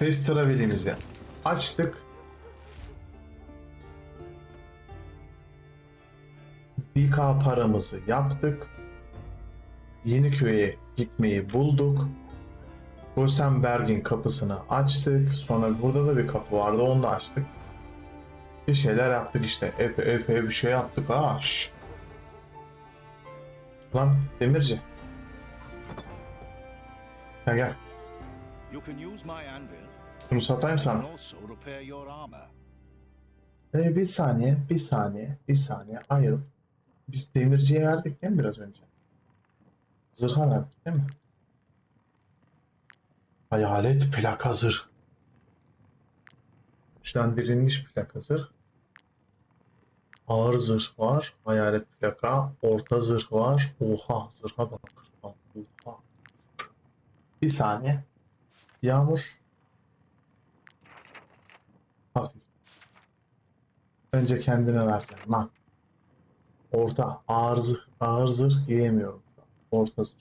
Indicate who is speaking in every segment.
Speaker 1: Fast Travel'imizi açtık. Bir K paramızı yaptık. Yeniköy'e gitmeyi bulduk. Rosenberg'in kapısını açtık. Sonra burada da bir kapı vardı onu da açtık. Bir şeyler yaptık işte. Epey epey bir şey yaptık ha. Şş. Lan Demirci. Gel gel.
Speaker 2: You can use my anvil
Speaker 1: Bunu satayım sana. Ee, bir saniye, bir saniye, bir saniye. Hayır. Biz demirciye verdik değil mi biraz önce? Zırha verdik değil mi? Hayalet plaka zırh. Güçlendirilmiş plaka zırh. Ağır zırh var. Hayalet plaka. Orta zırh var. Oha zırha bak. Oha. Bir saniye. Yağmur. Hafif. Önce kendime vereceğim lan. Orta ağır zırh, ağır zırh an. Orta zırh.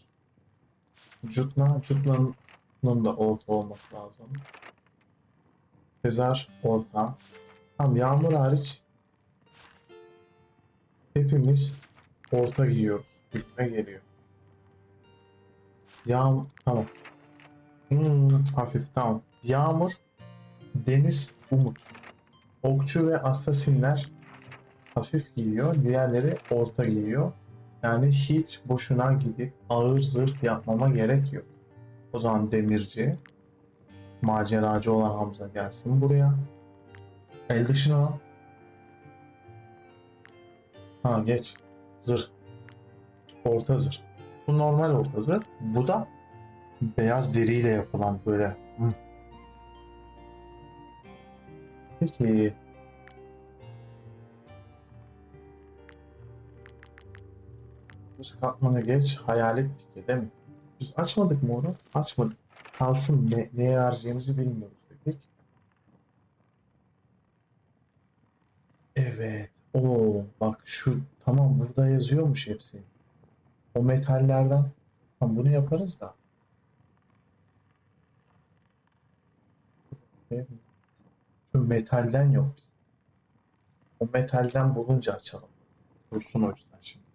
Speaker 1: Cutla, Cutla'nın da orta olması lazım. Sezar orta. Tamam yağmur hariç hepimiz orta giyiyoruz. Gitme geliyor. Yağmur tamam. Hmm, hafif tamam. Yağmur, deniz, umut. Okçu ve asasinler hafif giyiyor, diğerleri orta giyiyor. Yani hiç boşuna gidip ağır zırh yapmama gerek yok. O zaman demirci, maceracı olan Hamza gelsin buraya. El dışına. Ha geç. Zırh. Orta zırh. Bu normal orta zırh. Bu da beyaz deriyle yapılan böyle. Peki. Dış katmanı geç. Hayalet pike değil mi? Biz açmadık mı onu? Açmadık. Kalsın. Ne, neye harcayacağımızı bilmiyoruz dedik. Evet. Oo, bak şu tamam burada yazıyormuş hepsi. O metallerden tamam bunu yaparız da. Şu metalden yok bizde. O metalden bulunca açalım. Dursun o yüzden şimdi.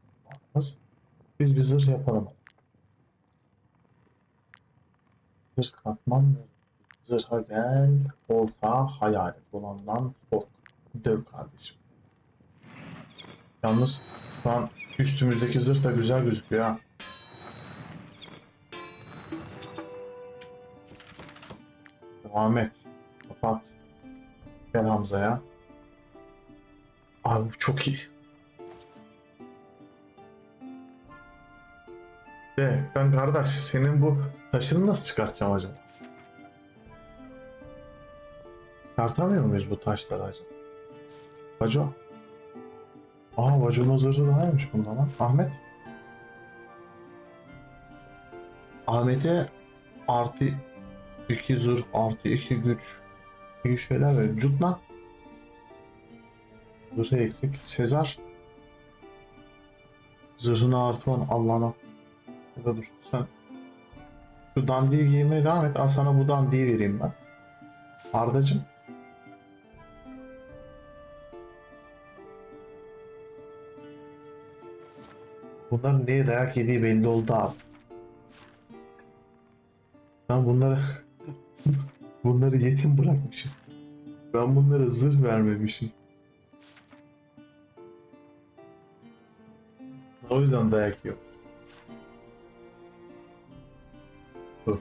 Speaker 1: Biz bir zırh yapalım. Zırh katman. Zırha gel. Orta hayalet olandan kork. Döv kardeşim. Yalnız şu an üstümüzdeki zırh da güzel gözüküyor ha. Devam et. Kapat. Gel Hamza'ya. Abi çok iyi. De ben kardeş senin bu taşını nasıl çıkartacağım acaba? Çıkartamıyor muyuz bu taşları acaba? Vaco. Aa Vaco'nun zırhı daha iyiymiş bundan lan. Ahmet. Ahmet'e artı 2 zırh artı 2 güç iyi şeyler. Cut lan. Zırhı eksik. Sezar. Zırhını artı 10 Allah'ına. Ya da dur sen. Şu dandiyi giymeye devam et. Al sana bu dandiyi vereyim ben. Ardacım. Bunların neye dayak yediği belli oldu abi. Ben bunları bunları yetim bırakmışım. Ben bunlara zırh vermemişim. O yüzden dayak yiyor. Dur.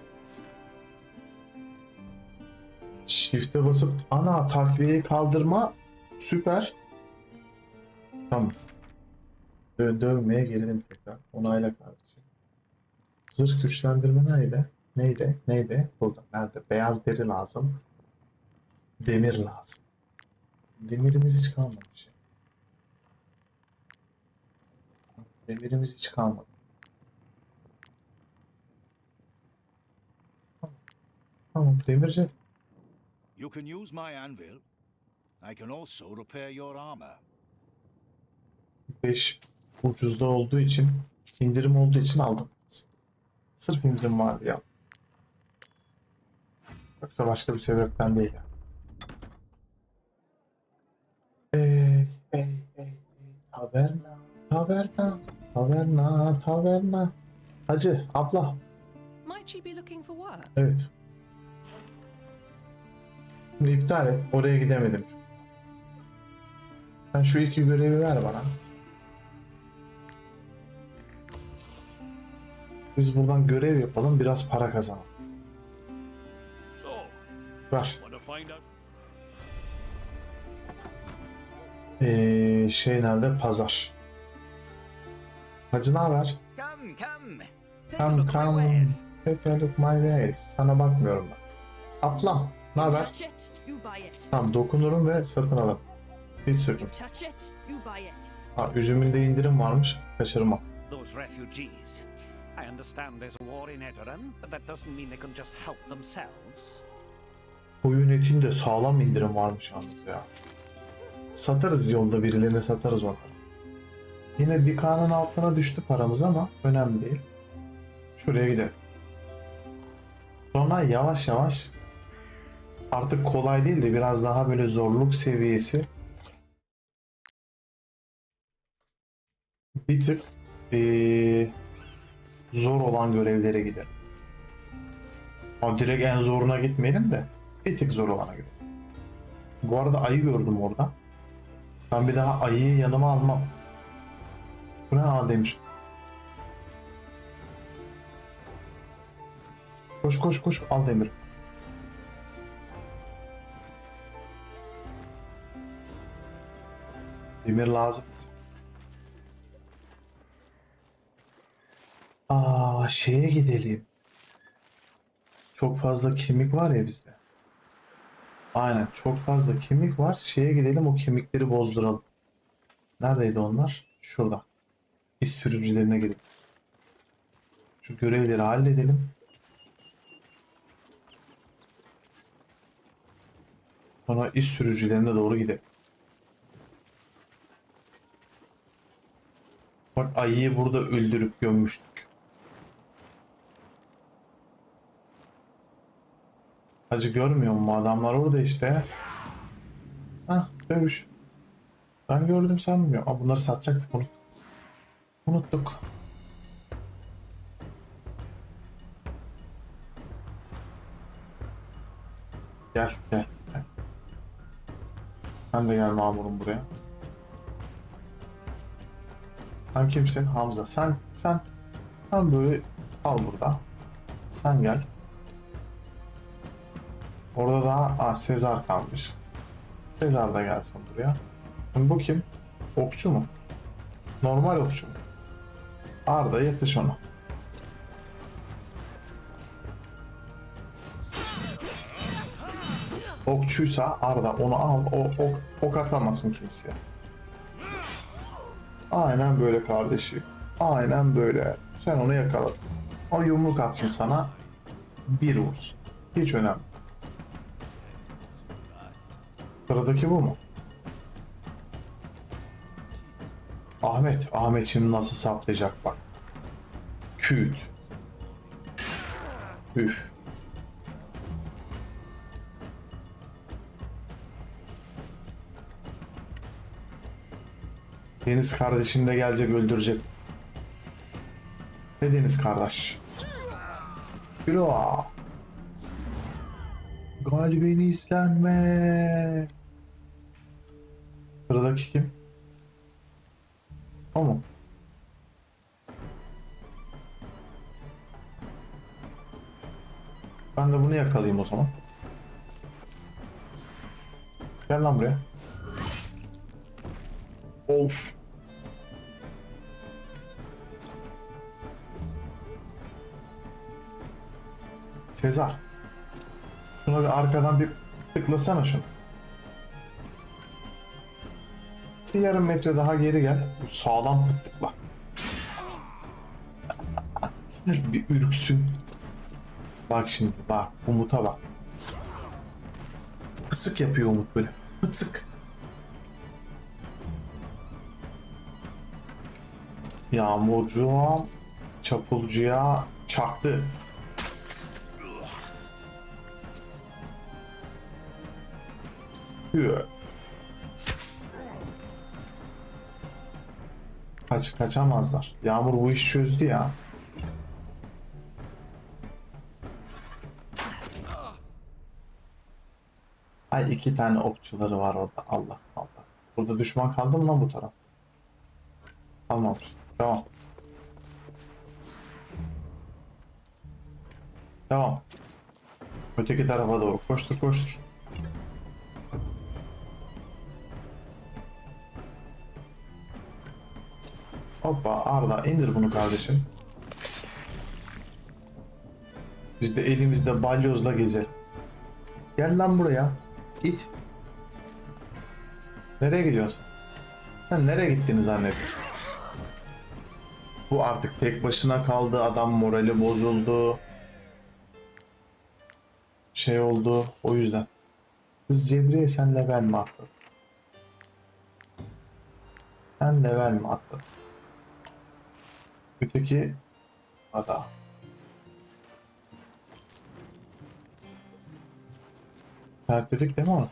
Speaker 1: Shift'e basıp ana takviyeyi kaldırma süper. Tamam. Dö dövmeye gelelim tekrar. Onayla kardeşim. Zırh güçlendirme neydi? Neydi? Neydi? Burada. Nerede? Beyaz deri lazım. Demir lazım. Demirimiz hiç kalmamış. Demirimiz hiç kalmadı. Tamam demirci.
Speaker 2: You can use my anvil. I can also repair your armor.
Speaker 1: 5 ucuzda olduğu için indirim olduğu için aldım. Sırf indirim vardı ya. Yoksa başka bir sebepten değil. ey, ey, ey, taverna, taverna, taverna, taverna. Hacı, abla.
Speaker 3: Might she be looking for work?
Speaker 1: Evet. Şimdi iptal et. Oraya gidemedim. Sen şu iki görevi ver bana. Biz buradan görev yapalım, biraz para kazanalım. Ver. Ee, şey nerede? Pazar. Hacı ne haber?
Speaker 4: Come, come.
Speaker 1: Come, come. Take a look my ways. Sana bakmıyorum ben. Atlam. Ne haber? Tamam dokunurum ve satın alırım. Hiç sıkıntı. Ha, üzümünde indirim varmış.
Speaker 5: Those refugees. I understand there's a war in Edoran, but that doesn't mean they can just help themselves.
Speaker 1: Koyun etinde sağlam indirim varmış yalnız ya. Satarız yolda birilerine satarız onları. Yine bir kanın altına düştü paramız ama önemli değil. Şuraya gidelim. Sonra yavaş yavaş artık kolay değil de biraz daha böyle zorluk seviyesi bir tık eee, zor olan görevlere gidelim. Ama direkt en zoruna gitmeyelim de bir tık zor olana gidelim. Bu arada ayı gördüm orada. Ben bir daha ayıyı yanıma almam. Bu ne Aa, demir. Koş koş koş al demir. Demir lazım. Aa şeye gidelim. Çok fazla kemik var ya bizde. Aynen çok fazla kemik var. Şeye gidelim o kemikleri bozduralım. Neredeydi onlar? Şurada. İş sürücülerine gidip. Şu görevleri halledelim. Sonra iş sürücülerine doğru gidelim. Bak ayıyı burada öldürüp gömmüştük. Hacı görmüyor mu adamlar orada işte. Hah dövüş. Ben gördüm sen bilmiyorsun. Aa, bunları satacaktık unuttuk. Unuttuk. Gel gel gel. Sen de gel mamurum buraya. Sen kimsin? Hamza. Sen sen sen böyle kal burada. Sen gel. Orada daha Aa, Sezar kalmış. Sezar da gelsin buraya. Şimdi bu kim? Okçu mu? Normal okçu mu? Arda yetiş ona. Okçuysa Arda onu al. O ok, ok atamasın kimseye. Aynen böyle kardeşim. Aynen böyle. Sen onu yakala. O yumruk atsın sana. Bir vursun. Hiç önemli. Sıradaki bu mu? Ahmet. Ahmet şimdi nasıl saplayacak bak. Küt. Üf. Deniz kardeşim de gelecek öldürecek. Ne Deniz kardeş? Yürü ağa. Galibini izlenme. Sıradaki kim? O mu? Ben de bunu yakalayayım o zaman. Gel lan buraya. Of. Sezar. Şuna bir arkadan bir tıklasana şunu. Bir yarım metre daha geri gel. Sağlam tıkla. bir ürksün. Bak şimdi bak. Umut'a bak. Pısık yapıyor Umut böyle. Pısık. Yağmurcuğum çapulcuya çaktı. Kaç kaçamazlar. Yağmur bu işi çözdü ya. Ay iki tane okçuları var orada. Allah Allah. Burada düşman kaldı mı lan bu taraf? Kalmamış. Tamam. Tamam. Öteki tarafa doğru koştur koştur. Hoppa Arda indir bunu kardeşim. Biz de elimizde balyozla gezelim. Gel lan buraya. İt. Nereye gidiyorsun? Sen nereye gittiğini zannediyorsun? Bu artık tek başına kaldı. Adam morali bozuldu. Şey oldu. O yüzden. Kız Cebriye sen level mi atladın? Sen level mi atladın? Öteki ada. Tertledik değil mi onu?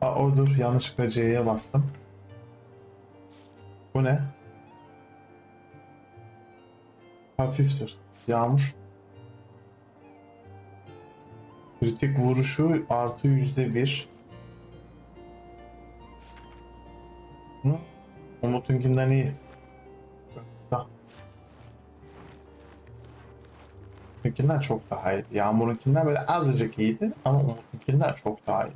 Speaker 1: Aa o dur yanlışlıkla C'ye bastım. Bu ne? Hafif sır. Yağmur. Kritik vuruşu artı yüzde bir. Umut'unkinden iyi. Umut'unkinden çok daha iyi. Yağmur'unkinden böyle azıcık iyiydi ama Umut'unkinden çok daha iyi.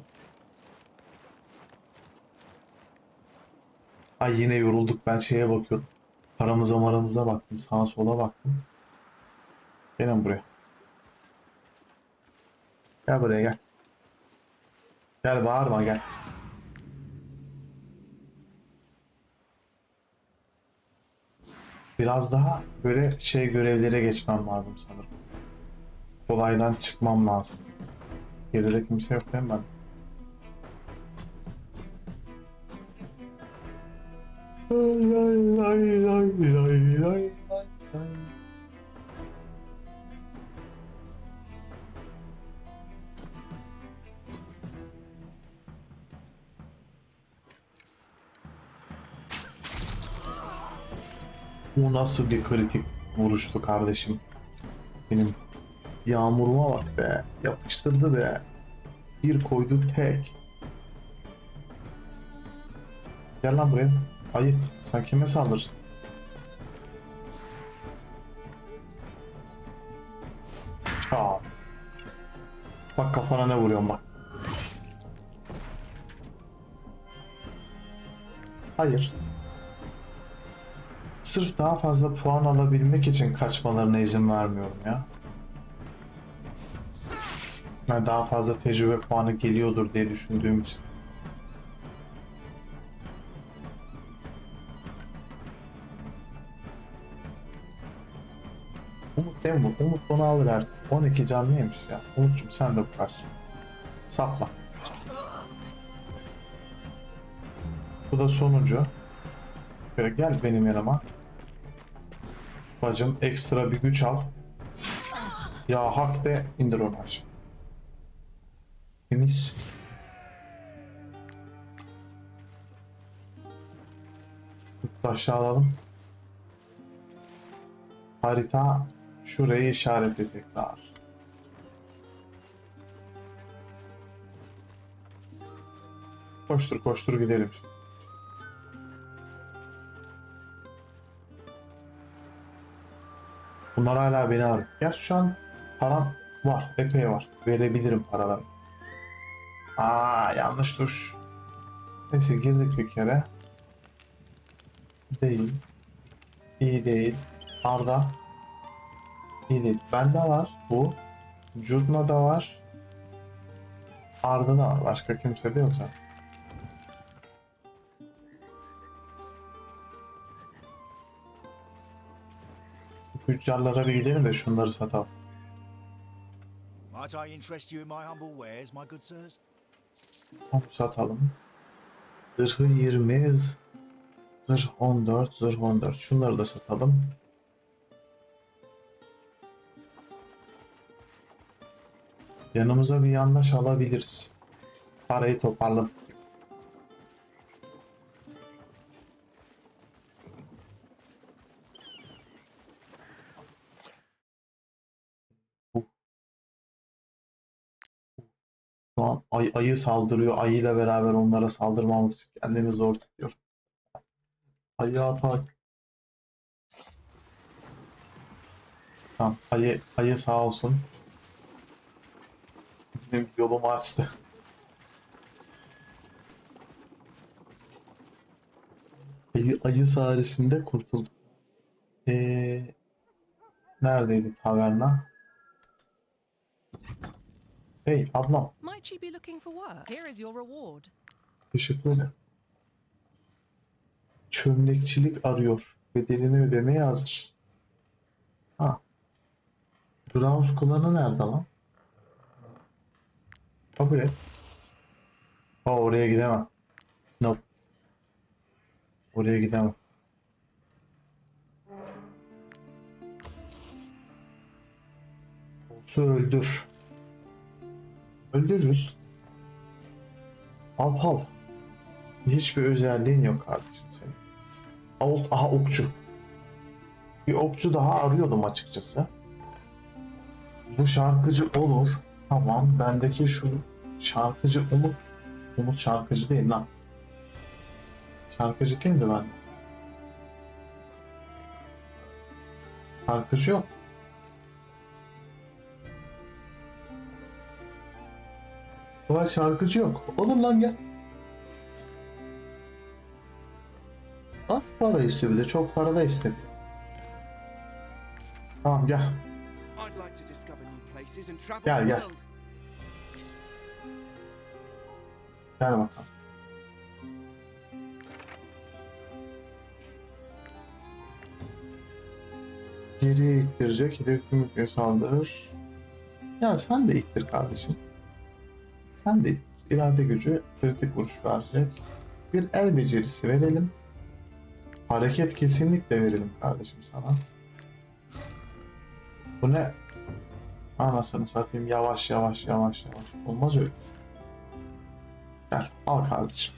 Speaker 1: Ay yine yorulduk. Ben şeye bakıyordum. Paramıza maramıza baktım. Sağa sola baktım. Gelin buraya. Gel buraya gel. Gel bağırma gel. Biraz daha böyle şey görevlere geçmem lazım sanırım. Kolaydan çıkmam lazım. Geride kimse yok değil mi ben? Ay, ay, ay, ay, ay, ay, Bu nasıl bir kritik vuruştu kardeşim? Benim yağmuruma bak be. Yapıştırdı be. Bir koydu tek. Gel lan buraya. Ayıp. Sen kime saldırırsın? Çağ. Bak kafana ne vuruyorum bak. Hayır. Sırf daha fazla puan alabilmek için kaçmalarına izin vermiyorum ya. Ben daha fazla tecrübe puanı geliyordur diye düşündüğüm için. Umut değil mi? Umut bunu alır her. 12 canlıymış ya. Umut'cum sen de bu karşı. Sapla. Bu da sonuncu. Şöyle gel benim yanıma. Bacım ekstra bir güç al. Ya hak de indir onu aşağı. Temiz. Aşağı alalım. Harita şurayı işaretle tekrar. Koştur koştur gidelim. Bunlar hala beni arıyor. Gerçi şu an param var. Epey var. Verebilirim paraları. Aa yanlış tuş. Neyse girdik bir kere. Değil. İyi değil. Arda. İyi değil. Bende var bu. Cudna'da var. Arda'da var. Başka kimse de yok zaten. Tüccarlara bir gidelim de şunları satalım. Satalım. Zırhı 20, zırh 14, zırh 14. Şunları da satalım. Yanımıza bir yandaş alabiliriz. Parayı toparladık. Ay, ayı saldırıyor. Ayıyla beraber onlara saldırmamak için kendimi zor tutuyorum. Ayı atak. Tamam, ayı, ayı sağ olsun. Benim yolumu açtı. Ayı, ayı sayesinde kurtuldum. Ee, neredeydi taverna? Hey ablam,
Speaker 3: Might you be looking for work? Here is your reward.
Speaker 1: teşekkür ederim. Çömlekçilik arıyor. Bedelini ödemeye hazır. Ha. Grounds klanı nerede lan? Kabul et. Aa, oraya gidemem. Nope. Oraya gidemem. Olsa öldür. Öldürürüz. Al al. Hiçbir özelliğin yok kardeşim senin. Ol, aha okçu. Bir okçu daha arıyordum açıkçası. Bu şarkıcı olur. Tamam bendeki şu şarkıcı Umut. Umut şarkıcı değil lan. Şarkıcı kimdi ben? Şarkıcı yok. Ulan şarkıcı yok. Oğlum lan gel. Az para istiyor bir de çok para da istemiyor. Tamam gel. Gel, gel. Gel bakalım. Geriye ittirecek. Hedef tümükle saldırır. Ya sen de ittir kardeşim. Sen de. İrade gücü kritik vuruş verecek. Bir el becerisi verelim. Hareket kesinlikle verelim kardeşim sana. Bu ne? Anasını satayım yavaş yavaş yavaş yavaş. Olmaz öyle. Gel al kardeşim.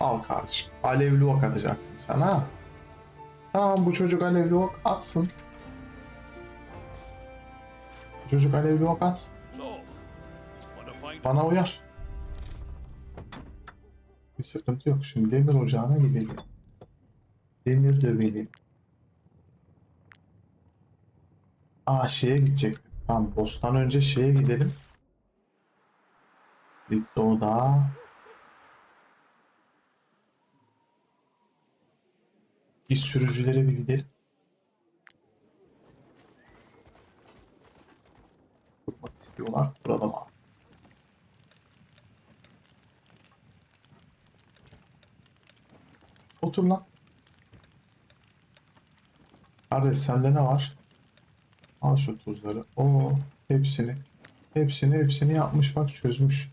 Speaker 1: Al kardeşim. Alevli ok atacaksın sen ha. Tamam bu çocuk alevli ok atsın. Çocuk alevli ok
Speaker 2: find
Speaker 1: Bana uyar. Bir sıkıntı yok. Şimdi demir ocağına gidelim. Demir dövelim. Aa şeye gidecektim. Tamam boss'tan önce şeye gidelim. Litto'da. İş sürücülere bir gidelim. İstiyorlar. Burada mı? Otur lan. Kardeş sende ne var? Al şu tuzları. Oo, hepsini. Hepsini hepsini yapmış bak çözmüş.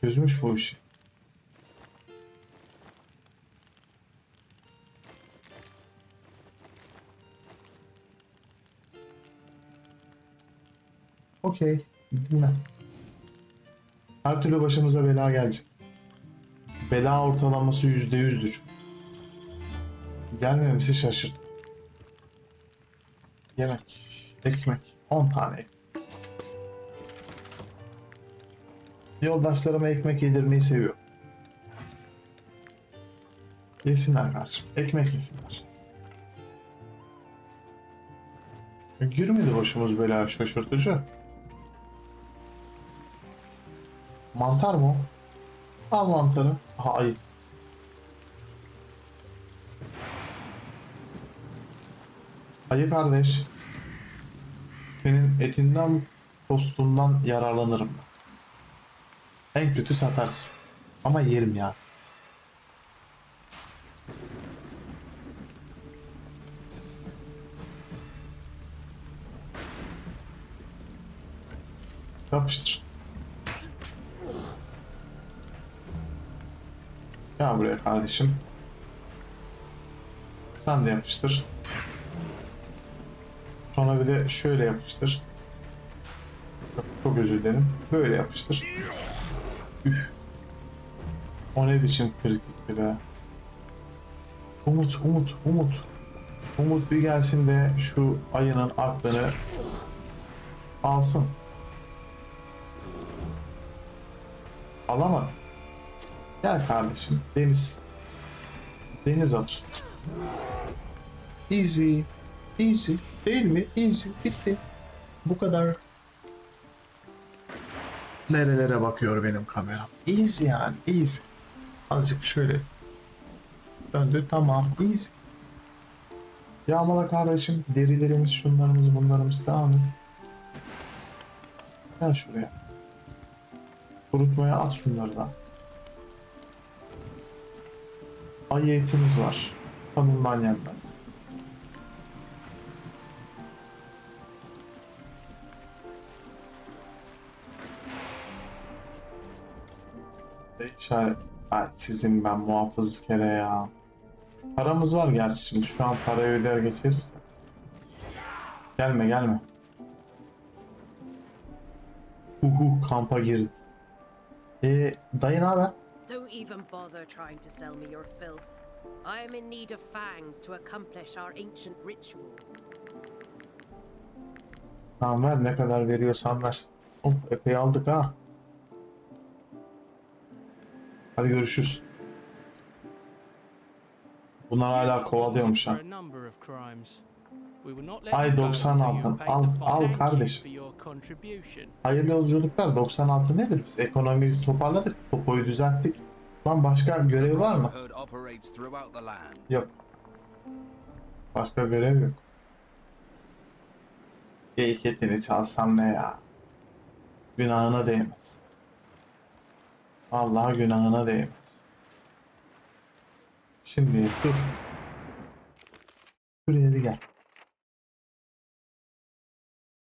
Speaker 1: Çözmüş bu işi. Okey. Dinle. Her türlü başımıza bela gelecek. Bela ortalaması yüzde yüzdür. Gelmemesi şaşırt. Yemek, ekmek, 10 tane. Yoldaşlarıma ekmek yedirmeyi seviyorum. Yesinler kardeşim. Ekmek yesinler. Girmedi başımız belaya şaşırtıcı. Mantar mı? Al mantarı. Aha ayı. Ayı kardeş. Senin etinden, postundan yararlanırım. En kötü satarsın. Ama yerim ya. Yapıştır. Gel buraya kardeşim. Sen de yapıştır. Sonra bir de şöyle yapıştır. Çok, özür dilerim. Böyle yapıştır. Üf. O ne biçim kritikti be. Umut, Umut, Umut. Umut bir gelsin de şu ayının aklını alsın. Alamadı. Gel kardeşim. Deniz. Deniz alır. Easy. Easy. Değil mi? Easy. Bitti. Bu kadar. Nerelere bakıyor benim kameram? Easy yani. Easy. Azıcık şöyle. Döndü. Tamam. Easy. Yağmala kardeşim. Derilerimiz, şunlarımız, bunlarımız devam et. Gel şuraya. Kurutmaya at şunları da. Ayı etimiz var. Kanından yenmez. Ve İşaret. Ay sizin ben muhafız kere ya. Paramız var gerçi şimdi. Şu an parayı öder geçeriz de. Gelme gelme. Uhu kampa girdi. Ee, dayı ne haber?
Speaker 6: Don't even bother trying to sell me your filth. I am in need of fangs to accomplish our ancient rituals.
Speaker 1: Tamam ver ne kadar veriyorsan ver. Oh epey aldık ha. Hadi görüşürüz. Bunlar hala kovalıyormuş ha. Ay,
Speaker 7: you go
Speaker 1: 96.
Speaker 7: until you have paid
Speaker 1: Al- al kardeşim. Hayırlı yolculuklar 96 nedir biz? Ekonomiyi toparladık. Popoyu düzelttik. Lan başka görev var mı? Yok. Başka görev yok. Geyik etini çalsam ne ya? Günahına değmez. Allah'a günahına değmez. Şimdi dur. Şuraya bir gel.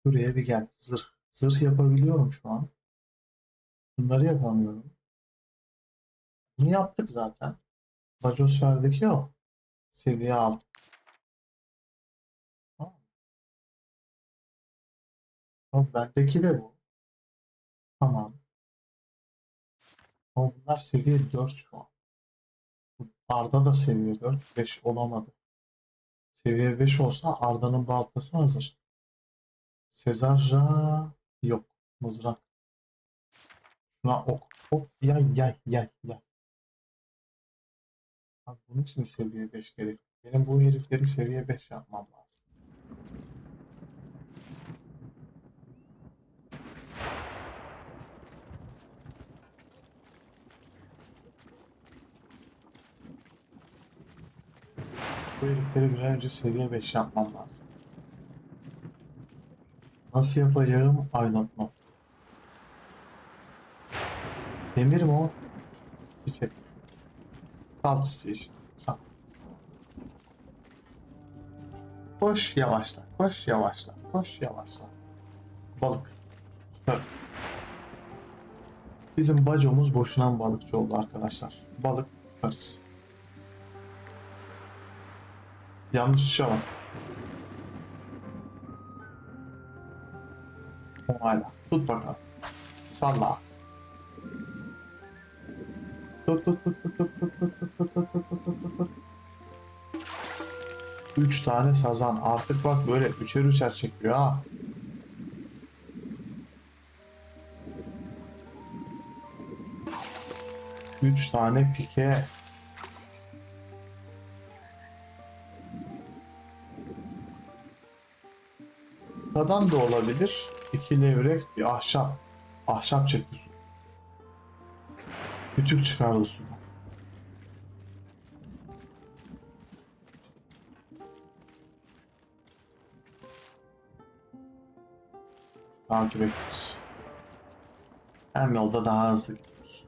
Speaker 1: Şuraya bir gel. Zırh. Zırh yapabiliyorum şu an. Bunları yapamıyorum. Bunu yaptık zaten. Bacosfer'deki o. Seviye al. Tamam. Ama bendeki de bu. Tamam. Ama bunlar seviye 4 şu an. Arda da seviye 4. 5 olamadı. Seviye 5 olsa Arda'nın baltası hazır. Sezar'a yok. Mızrak. Şuna ok. Ok yay yay yay yay. Abi bunun için seviye 5 gerek. Benim bu herifleri seviye 5 yapmam lazım. Bu herifleri bir önce seviye 5 yapmam lazım. Nasıl yapacağım? I don't. Demir mi o? Çiçek. Sal çiçeği. Sal. Koş yavaşla. Koş yavaşla. Koş yavaşla. Balık. Süper. Bizim bacomuz boşuna balıkçı oldu arkadaşlar. Balık tutarız. Yanlış tuşa bastım. Hala. Tut bakalım. Salla. Tut tut tut tut tut tut tut tut tut tut tut tut tut tut. Üç tane sazan. Artık bak böyle üçer üçer çekiyor ha. Üç tane pike. Tadan da olabilir. İki levrek bir ahşap. Ahşap çekti su. Kütük çıkardı sudan. Takip edeceğiz. Hem yolda daha hızlı gidiyoruz.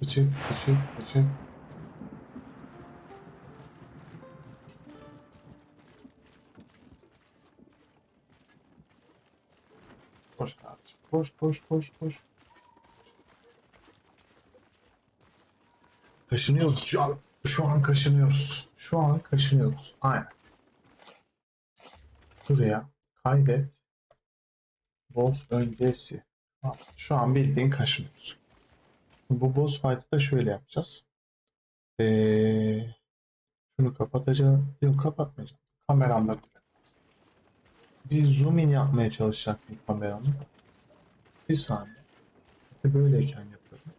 Speaker 1: Bıçık, bıçık, bıçık. Koş, koş, koş, koş. Taşınıyoruz şu an. Şu an kaşınıyoruz. Şu an kaşınıyoruz. Aynen. Buraya kaydet. Boss öncesi. Şu an bildiğin kaşınıyoruz. Bu boss fight'ı da şöyle yapacağız. Ee, şunu kapatacağım. Yok kapatmayacağım. Kameramda bir zoom in yapmaya çalışacaktım kameramı. Bir saniye. Böyleyken yapıyorum.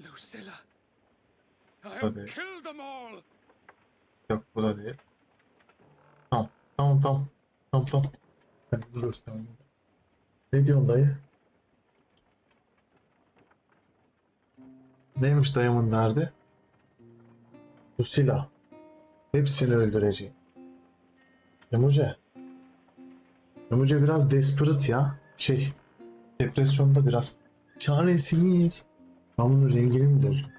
Speaker 4: Lucilla!
Speaker 1: Have Okay.
Speaker 4: killed them all!
Speaker 1: Yok bu da değil. Tamam. Tamam tamam. Tamam tamam. Ben bunu. Ne diyorsun dayı? Neymiş dayımın derdi? Bu silah. Hepsini öldüreceğim. Yamuce. Yamuce biraz desperate ya. Şey. Depresyonda biraz. Çaresiz. Ben bunun rengini mi bozdum?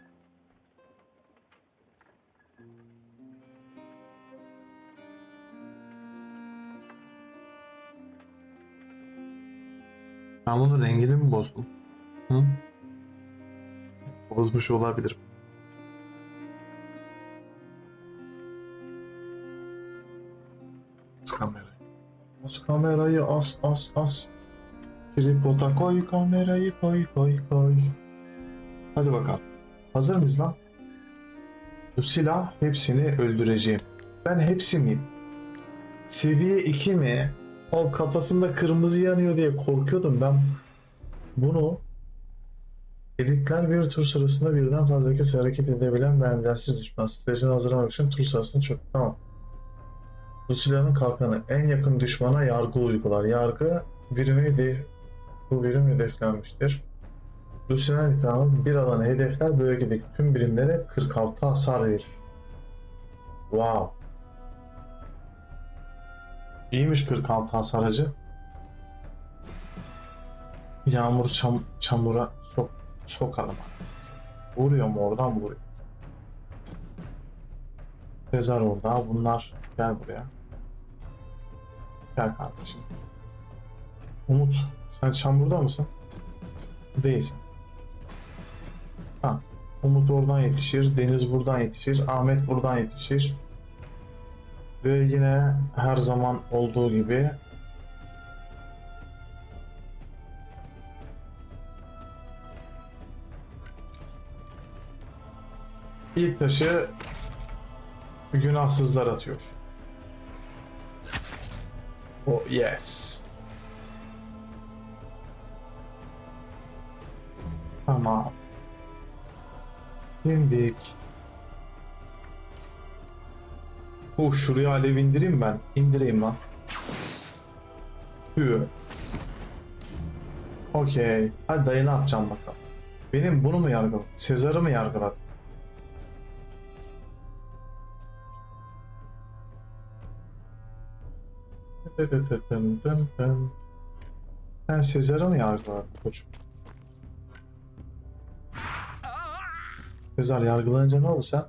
Speaker 1: Ben bunun rengini mi bozdum? Hı? Bozmuş olabilirim. As kamerayı as as as. Tripoda koy kamerayı koy koy koy. Hadi bakalım. Hazır mıyız lan? Bu silah hepsini öldüreceğim. Ben hepsi miyim? Seviye 2 mi? O kafasında kırmızı yanıyor diye korkuyordum ben. Bunu Editler bir tur sırasında birden fazla kez hareket edebilen benzersiz düşman. Stratejini hazırlamak için tur sırasında çok tamam. Bu kalkanı en yakın düşmana yargı uygular. Yargı birimi bu birim hedeflenmiştir. Bu silahın intikamı bir alanı hedefler bölgedeki tüm birimlere 46 hasar verir. Wow. İyiymiş 46 hasar hacı. Yağmur çam, çamura sok, sokalım. Vuruyor mu oradan vuruyor. Sezar orada. Bunlar gel buraya. Gel kardeşim. Umut sen çamurda mısın? Değilsin. Ha. Umut oradan yetişir. Deniz buradan yetişir. Ahmet buradan yetişir. Ve yine her zaman olduğu gibi ilk taşı günahsızlar atıyor. Oh yes. Tamam. Şimdi Oh şuraya alev indireyim ben. İndireyim lan. Tüh. Okey. Hadi dayı ne yapacağım bakalım. Benim bunu mu yargıladın? Sezar'ı mı yargıladın? Sen Sezar'ı mı yargıladın koçum? Sezar yargılanınca ne oldu sen?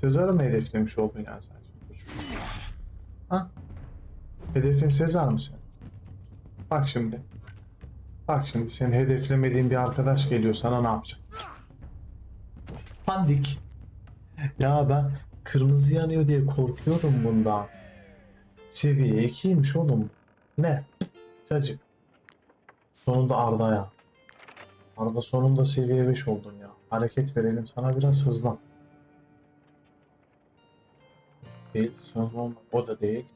Speaker 1: Sezar'ı mı hedeflemiş oldun yani sen şimdi koçum? Ha? Hedefin Sezar mı senin? Bak şimdi. Bak şimdi senin hedeflemediğin bir arkadaş geliyor sana ne yapacak? Pandik. Ya ben kırmızı yanıyor diye korkuyordum bundan. Seviye 2'ymiş oğlum. Ne? Cacık. Sonunda Arda ya. Arda sonunda seviye 5 oldun ya. Hareket verelim sana biraz hızlan. Değil, sanırım o da değil.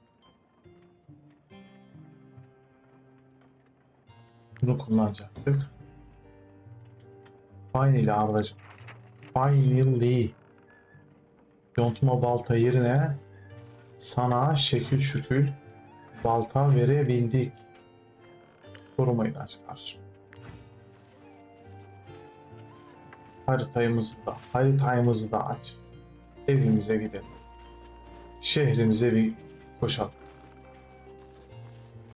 Speaker 1: Bunu kullanacaktık. Finally Arda'cığım. Finally. Yontma balta yerine sana şekil şükül balta verebildik. Aç kardeşim. Haritayımızı da, haritayımızı da aç. Evimize gidelim. Şehrimize bir koşalım.